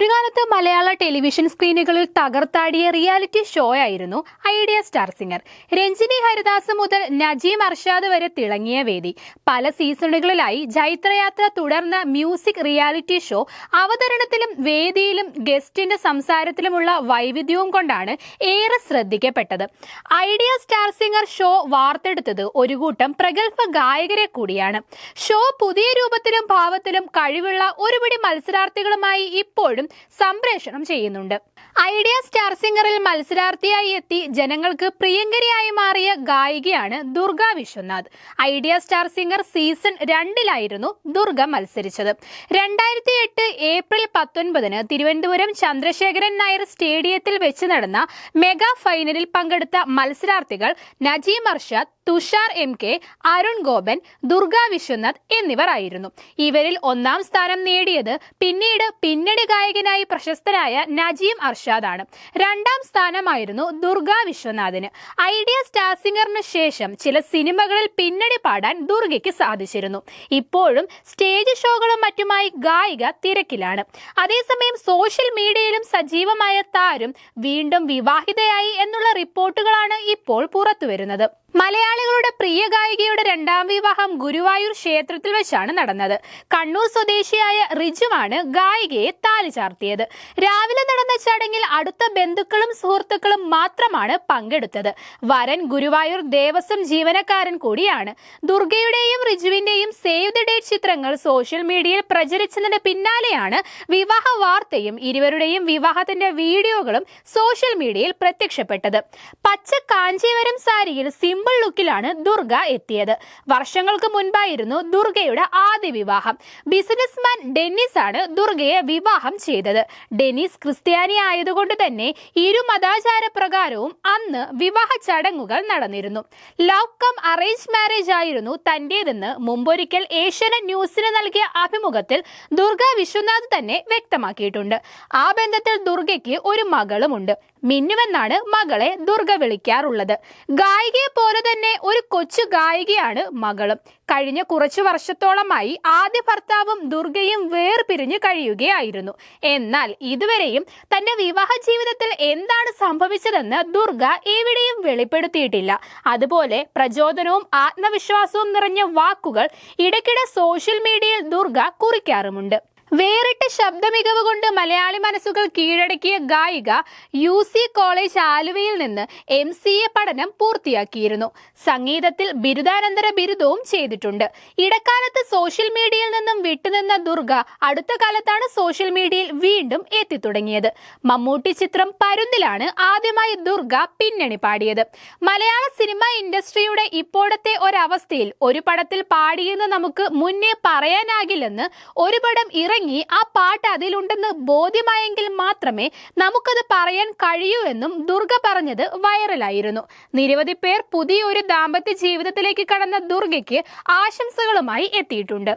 ഒരു കാലത്ത് മലയാള ടെലിവിഷൻ സ്ക്രീനുകളിൽ തകർത്താടിയ റിയാലിറ്റി ഷോ ആയിരുന്നു Idea star singer. Ranjini Haridas മുതൽ നജീം അർഷാദ് വരെ തിളങ്ങിയ വേദി. പല സീസണുകളിലായി ജൈത്രയാത്ര തുടർന്ന മ്യൂസിക് റിയാലിറ്റി ഷോ അവതരണത്തിലും വേദിയിലും ഗസ്റ്റിന്റെ സംസാരത്തിലുമുള്ള വൈവിധ്യവും കൊണ്ടാണ് ഏറെ ശ്രദ്ധിക്കപ്പെട്ടത്. ഐഡിയ സ്റ്റാർ സിംഗർ ഷോ വാർത്തെടുത്തത് ഒരു കൂട്ടം പ്രഗത്ഭ ഗായകരെ കൂടിയാണ്. ഷോ പുതിയ രൂപത്തിലും ഭാവത്തിലും കഴിവുള്ള ഒരുപിടി മത്സരാർത്ഥികളുമായി ഇപ്പോഴും സംപ്രേഷണം ചെയ്യുന്നുണ്ട്. ഐഡിയ സ്റ്റാർ സിംഗറിൽ മത്സരാർത്ഥിയായി എത്തി ജനങ്ങൾക്ക് പ്രിയങ്കരിയായി മാറിയ ഗായികയാണ് Durga Vishwanath. Idea star singer season രണ്ടിലായിരുന്നു Durga മത്സരിച്ചത്. രണ്ടായിരത്തി എട്ട് ഏപ്രിൽ പത്തൊൻപതിന് തിരുവനന്തപുരം ചന്ദ്രശേഖരൻ നായർ സ്റ്റേഡിയത്തിൽ വെച്ച് നടന്ന മെഗാ ഫൈനലിൽ പങ്കെടുത്ത മത്സരാർത്ഥികൾ നജീം അർഷാദ് തുഷാർ എം കെ അരുൺ ഗോപൻ ദുർഗ വിശ്വനാഥ് എന്നിവർ ആയിരുന്നു ഇവരിൽ ഒന്നാം സ്ഥാനം നേടിയത് പിന്നീട് പിന്നണി ഗായകനായി പ്രശസ്തനായ നജീം അർഷാദ് ആണ് രണ്ടാം സ്ഥാനമായിരുന്നു ദുർഗ വിശ്വനാഥിന്. ഐഡിയ സ്റ്റാർ സിംഗറിന് ശേഷം ചില സിനിമകളിൽ പിന്നണി പാടാൻ ദുർഗയ്ക്ക് സാധിച്ചിരുന്നു. ഇപ്പോഴും സ്റ്റേജ് ഷോകളും മറ്റുമായി ഗായിക തിരക്കിലാണ്. അതേസമയം സോഷ്യൽ മീഡിയയിലും സജീവമായ താരം വീണ്ടും വിവാഹിതയായി എന്നുള്ള റിപ്പോർട്ടുകളാണ് ഇപ്പോൾ പുറത്തുവരുന്നത്. മലയാളികളുടെ പ്രിയ ഗായികയുടെ രണ്ടാം വിവാഹം ഗുരുവായൂർ ക്ഷേത്രത്തിൽ വെച്ചാണ് നടന്നത്. കണ്ണൂർ സ്വദേശിയായ റിജുവാണ് ഗായികയെ താലി ചാർത്തിയത്. രാവിലെ നടന്ന ചടങ്ങിൽ അടുത്ത ബന്ധുക്കളും സുഹൃത്തുക്കളും മാത്രമാണ് പങ്കെടുത്തത്. വരൻ ഗുരുവായൂർ ദേവസ്വം ജീവനക്കാരൻ കൂടിയാണ്. ദുർഗയുടെയും റിജുവിന്റെയും സേവ് ദി ഡേറ്റ് ചിത്രങ്ങൾ സോഷ്യൽ മീഡിയയിൽ പ്രചരിച്ചതിന് പിന്നാലെയാണ് വിവാഹ വാർത്തയും ഇരുവരുടെയും വിവാഹത്തിന്റെ വീഡിയോകളും സോഷ്യൽ മീഡിയയിൽ പ്രത്യക്ഷപ്പെട്ടത്. പച്ച കാഞ്ചീവരം സാരിയിൽ സിമ്പിൾ ലുക്കിലാണ് ദുർഗ എത്തിയത്. വർഷങ്ങൾക്ക് മുൻപായിരുന്നു ദുർഗയുടെ ആദ്യ വിവാഹം. ബിസിനസ്മാൻ ഡെന്നിസ് ആണ് ദുർഗയെ വിവാഹം ചെയ്തത്. ഡെന്നിസ് ക്രിസ്ത്യാനി ആയതുകൊണ്ട് തന്നെ ഇരു മതാചാര പ്രകാരവും അന്ന് വിവാഹ ചടങ്ങുകൾ നടന്നിരുന്നു. ലവ് കം അറേഞ്ച് മാരേജ് ആയിരുന്നു തന്റേതെന്ന് മുമ്പൊരിക്കൽ ഏഷ്യാനെറ്റ് ന്യൂസിന് നൽകിയ അഭിമുഖത്തിൽ ദുർഗ വിശ്വനാഥ് തന്നെ വ്യക്തമാക്കിയിട്ടുണ്ട്. ആ ബന്ധത്തിൽ ദുർഗയ്ക്ക് ഒരു മകളുമുണ്ട്. മിന്നുവെന്നാണ് മകളെ ദുർഗ വിളിക്കാറുള്ളത്. ഗായികയെ പോലെ തന്നെ ഒരു കൊച്ചു ഗായികയാണ് മകളും. കഴിഞ്ഞ കുറച്ചു വർഷത്തോളമായി ആദ്യ ഭർത്താവും ദുർഗയും വേർപിരിഞ്ഞു കഴിയുകയായിരുന്നു. എന്നാൽ ഇതുവരെയും തന്റെ വിവാഹ ജീവിതത്തിൽ എന്താണ് സംഭവിച്ചതെന്ന് ദുർഗ എവിടെയും വെളിപ്പെടുത്തിയിട്ടില്ല. അതുപോലെ പ്രചോദനവും ആത്മവിശ്വാസവും നിറഞ്ഞ വാക്കുകൾ ഇടയ്ക്കിടെ സോഷ്യൽ മീഡിയയിൽ ദുർഗ കുറിക്കാറുമുണ്ട്. വേറിട്ട ശബ്ദ മികവ് കൊണ്ട് മലയാളി മനസ്സുകൾ കീഴടക്കിയ ഗായിക യു സി കോളേജ് ആലുവയിൽ നിന്ന് എം സി എ പഠനം പൂർത്തിയാക്കിയിരുന്നു. സംഗീതത്തിൽ ബിരുദാനന്തര ബിരുദവും ചെയ്തിട്ടുണ്ട്. ഇടക്കാലത്ത് സോഷ്യൽ മീഡിയയിൽ നിന്നും വിട്ടുനിന്ന ദുർഗ അടുത്ത കാലത്താണ് സോഷ്യൽ മീഡിയയിൽ വീണ്ടും എത്തിത്തുടങ്ങിയത്. മമ്മൂട്ടി ചിത്രം പരുന്തിലാണ് ആദ്യമായി ദുർഗ പിന്നണി പാടിയത്. മലയാള സിനിമ ഇൻഡസ്ട്രിയുടെ ഇപ്പോഴത്തെ ഒരവസ്ഥയിൽ ഒരു പടത്തിൽ പാടിയെന്ന് നമുക്ക് മുന്നേ പറയാനാകില്ലെന്ന് ഒരു പടം ഇറങ്ങി ആ പാട്ട് അതിലുണ്ടെന്ന് ബോധ്യമായെങ്കിൽ മാത്രമേ നമുക്കത് പറയാൻ കഴിയൂ എന്നും ദുർഗ പറഞ്ഞത് വൈറലായിരുന്നു. നിരവധി പേർ പുതിയൊരു ദാമ്പത്യ ജീവിതത്തിലേക്ക് കടന്ന ദുർഗയ്ക്ക് ആശംസകളുമായി എത്തിയിട്ടുണ്ട്.